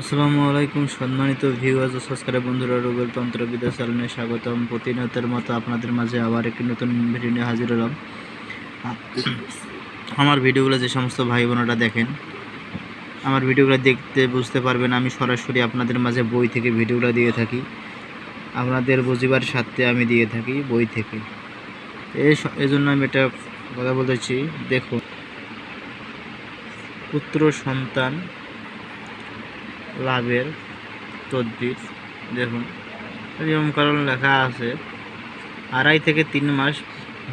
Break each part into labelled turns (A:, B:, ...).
A: আসসালামু আলাইকুম, সম্মানিত ভিউয়ার্স ও সাবস্ক্রাইব বন্ধুরা, রুবেল তন্ত্রবিদ্যা চ্যানেলে স্বাগতম। প্রতিনিয়তের মতো আপনাদের মাঝে আবার একটি নতুন ভিডিও নিয়ে হাজির হলাম। আমার ভিডিওগুলো যে সমস্ত ভাই বোনেরা দেখেন, আমার ভিডিওগুলো দেখতে বুঝতে পারবেন, আমি সরাসরি আপনাদের মাঝে বই থেকে ভিডিওগুলো দিয়ে থাকি। আপনাদের বুঝিবার স্বার্থে আমি দিয়ে থাকি বই থেকে। এই এজন্য আমি এটা কথা বলতেছি, দেখুন, পুত্র সন্তান লাভের তদবির, দেখুন। নিয়মকানুন লেখা আছে, আড়াই থেকে তিন মাস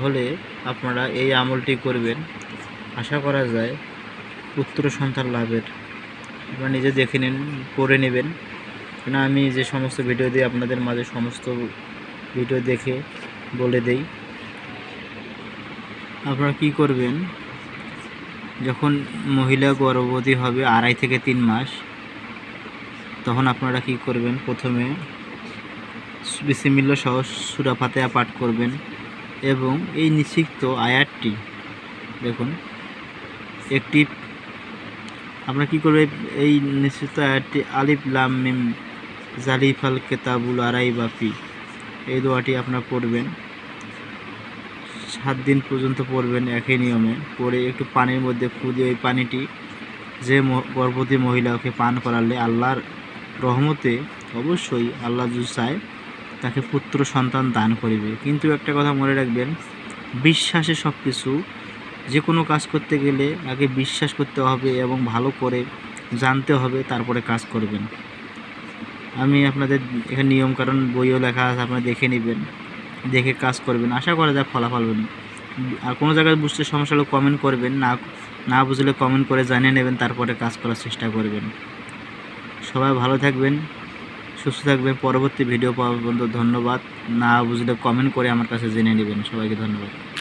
A: হলে আপনারা এই আমলটি করবেন। আশা করা যায় পুত্র সন্তান লাভের। আপনারা নিজে দেখে নিন, পড়ে নেবেন। কেন আমি যে সমস্ত ভিডিও দিই, আপনাদের মাঝে সমস্ত ভিডিও দেখে বলে দেই। আপনারা কি করবেন? যখন মহিলা গর্ভবতী হবে, আড়াই থেকে তিন মাস তখন আপনারা কি করবেন? প্রথমে বিসিমিল্লা সহ সুরা ফাতেহা পাঠ করবেন এবং এই নিষিক্ত আয়াতটি দেখুন। একটি আপনারা কি করবে? এই নিষিক্ত আয়াতটি আলিফ লাম মিম জালিফাল কেতাবুল আড়াই বাপি এই দোয়াটি আপনারা পড়বেন। সাত দিন পর্যন্ত পড়বেন একই নিয়মে। পরে একটু পানির মধ্যে ফু ওই পানিটি যে গর্ভবতী মহিলাকে পান করালে আল্লাহর রহমতে অবশ্যই আল্লাহ চায় তাকে পুত্র সন্তান দান করিবে। কিন্তু একটা কথা মনে রাখবেন, বিশ্বাসে সব কিছু যে কোনো কাজ করতে গেলে আগে বিশ্বাস করতে হবে এবং ভালো করে জানতে হবে, তারপরে কাজ করবেন। আমি আপনাদের এখানে নিয়ম কারণ বইও লেখা আছে, আপনারা দেখে নেবেন, দেখে কাজ করবেন। আশা করা যায় ফলাফল আর কোনো জায়গায় বুঝতে সমস্যা হলে কমেন্ট করবেন, না না বুঝলে কমেন্ট করে জানিয়ে নেবেন, তারপরে কাজ করার চেষ্টা করবেন। সবাই ভালো থাকবেন, সুস্থ থাকবেন। পরবর্তী ভিডিও পাওয়া পর্যন্ত ধন্যবাদ। না বুঝলে কমেন্ট করে আমার কাছে জেনে নেবেন। সবাইকে ধন্যবাদ।